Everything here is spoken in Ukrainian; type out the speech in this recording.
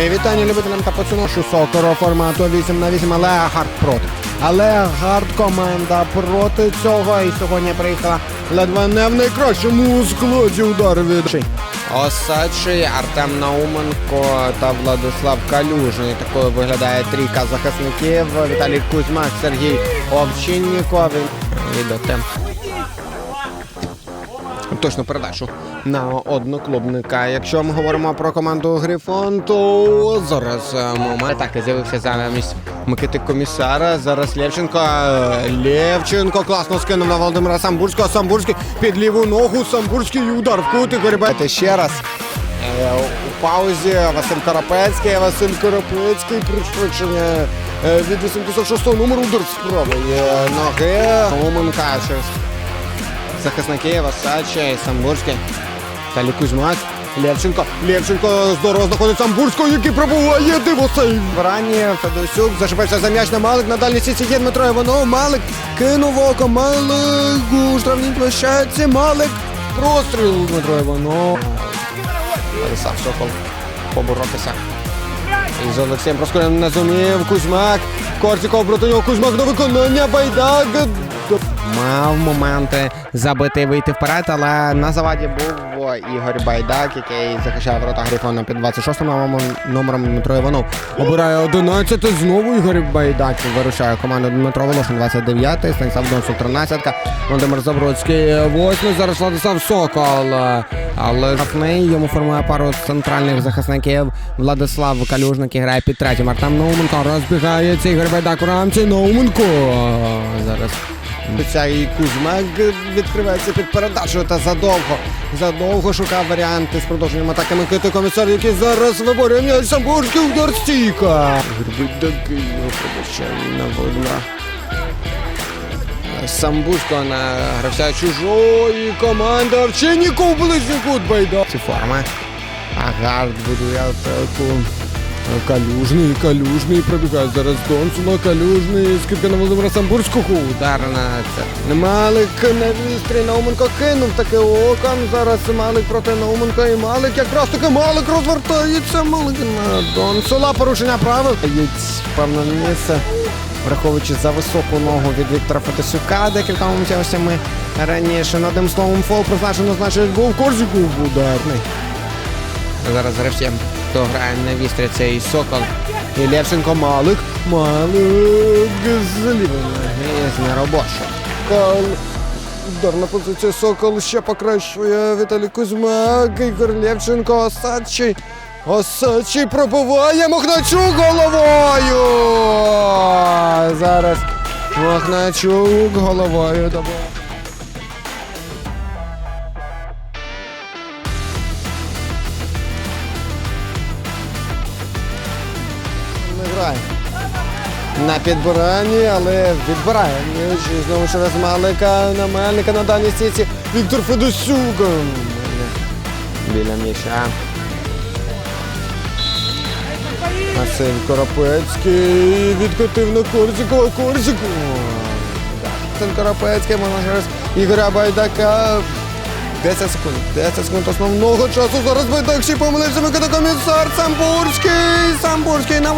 Мої вітання любителям та поціношу сокору формату 8 на 8, але гард проти. Але гард команда проти цього. І сьогодні приїхала ледве не в найкращому складі удар від Осадчий, Артем Науменко та Владислав Калюжний. Такою виглядає трійка захисників. Віталій Кузьмак, Сергій Овчинніков. Відео темп точну передачу на одноклубника. Якщо ми говоримо про команду Грифон, то зараз е, момент так з'явився замість Микити Комісара. Зараз Левченко. Е, Левченко класно скинув на Володимира Самбурського. Самбурський під ліву ногу. Самбурський удар в кут і Горібайте ще раз. Е, У паузі Василь Карапецький, Василь Карапецький пришвидшення від 86-го номеру удар з правої ноги. Оманка через захисники Васача і Самбурський. Далі Кузьмак. Левченко. Левченко здорово знаходить Самбурського, який пробуває дивосей. Врані Федосюк зашипався за м'яч на Малик. На дальній сіці є Дмитро Іванов. Малик кинув око. Малик у штрафній площадці. Малик. Простріл Дмитро Іванов. Владислав Сокол поборотися. І з Олексієм Проскуреним не зумів. Кузьмак. Корсіков проти нього. Кузьмак до виконання. Байдак. Мав моменти забити вийти вперед, але на заваді був Ігор Байдак, який захищає ворота Грифона під 26 номером, Дмитро Іванов. Обирає 11 знову Ігор Байдак вирушає команду Дмитро Волошин 29-й, Станіслав Донцов 13 Володимир Забродський 8 Зараз Владислав Сокол. Але Жафний йому формує пару центральних захисників. Владислав Калюжник грає під третім. Артем Науменко розбігається. Ігор Байдак у рамці. Науменко. Зараз Ця і Кузьмак відкривається під передачу та задовго. Задовго шукав варіанти з продовженням атаки Микити комісар, який зараз виборює м'яч Самбурський удар стійка. Грбидаки його прибачає на Володимира. Самбурського на гравця чужої команди Овчинніков ближній кут байда. Ці форми. Агард будує атаку. Калюжний, калюжний пробігає зараз Донсуна, калюжний, скидка на Володимира Самбурського, удар на це. Малик на вістрі, Науменко кинув таке оком, зараз Малик проти Науменка і Малик, якраз таки Малик розвертається, Малик на Донсула, порушення правил. Єць, певно, місце, враховуючи за високу ногу від Віктора Фотосюка, декілька моментів раніше, над одним словом, фол призначено, значить, був Корзіков ударний. Зараз хто грає на вістрі, це і Сокол. І Левченко Малик. Малик з неробочого. Кол. Ударна позиція Сокол ще покращує Віталій Кузьмак. Ігор Левченко Осадчий. Осадчий пробиває Мохначук головою. Зараз Мохначук головою добив. Не грає. На підбиранні, але відбирає. І Знову через Малика на Мельника на даній стійці. Віктор Федосюк. Біля м'яча. Василь Коропецький відкотив на Корзикова. Корзику. Василь Коропецький можна через Ігоря Байдака. 10 секунд. 10 секунд основного часу. Зараз Байдак ще помилився. Микита комісар. Самбурський. Самбурський на